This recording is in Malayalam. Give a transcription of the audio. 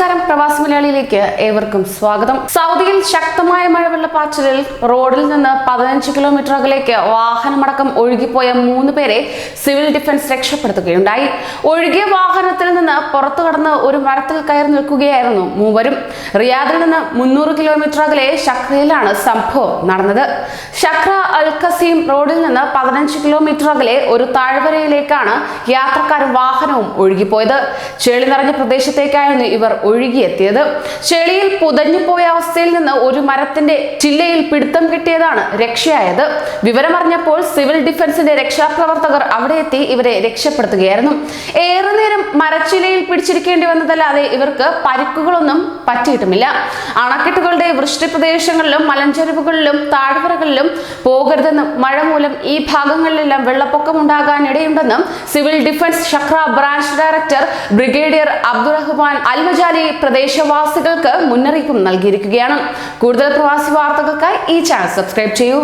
പ്രവാസി മലയാളിയിലേക്ക് ഏവർക്കും സ്വാഗതം. സൗദിയിൽ ശക്തമായ മഴവെള്ളപ്പാച്ചിലിൽ റോഡിൽ നിന്ന് പതിനഞ്ച് കിലോമീറ്റർ അകലേക്ക് വാഹനമടക്കം ഒഴുകിപ്പോയ മൂന്ന് പേരെ സിവിൽ ഡിഫൻസ് രക്ഷപ്പെടുത്തുകയുണ്ടായി. ഒഴുകിയ വാഹനത്തിൽ നിന്ന് പുറത്തു കടന്ന് ഒരു മരത്തിൽ കയറി നിൽക്കുകയായിരുന്നു മൂവരും. റിയാദിൽ നിന്ന് മുന്നൂറ് കിലോമീറ്റർ അകലെ ഷക്രയിലാണ് സംഭവം നടന്നത്. ഷക്ര അൽ കസീം റോഡിൽ നിന്ന് പതിനഞ്ച് കിലോമീറ്റർ അകലെ ഒരു താഴ്വരയിലേക്കാണ് യാത്രക്കാരും വാഹനവും ഒഴുകിപ്പോയത്. ചെളി നിറഞ്ഞ പ്രദേശത്തേക്കായിരുന്നു ഇവർ ഒഴുകിയെത്തിയത്. ചെളിയിൽ പുതഞ്ഞുപോയ അവസ്ഥയിൽ നിന്ന് ഒരു മരത്തിന്റെ ചില്ലയിൽ പിടുത്തം കിട്ടിയതാണ് രക്ഷയായത്. വിവരമറിഞ്ഞപ്പോൾ സിവിൽ ഡിഫൻസിന്റെ രക്ഷാപ്രവർത്തകർ അവിടെ എത്തി ഇവരെ രക്ഷപ്പെടുത്തുകയായിരുന്നു. ഏറെ നേരം മരച്ചിലയിൽ പിടിച്ചിരിക്കേണ്ടി വന്നതല്ലാതെ ഇവർക്ക് പരിക്കുകളൊന്നും പറ്റിയിട്ടുമില്ല. അണക്കെട്ടുകളുടെ വൃഷ്ടി പ്രദേശങ്ങളിലും മലഞ്ചെരുവുകളിലും താഴ്വരകളിലും പോകരുതെന്നും മഴ മൂലം ഈ ഭാഗങ്ങളിലെല്ലാം വെള്ളപ്പൊക്കം ഉണ്ടാകാൻ ഇടയുണ്ടെന്നും civil defence Shaqra branch director brigadier Abdulrahman Almajali പ്രദേശവാസികൾക്ക് മുന്നറിയിപ്പും നൽകിയിരിക്കുകയാണ്. കൂടുതൽ പ്രവാസി വാർത്തകൾക്കായി ഈ ചാനൽ സബ്സ്ക്രൈബ് ചെയ്യൂ.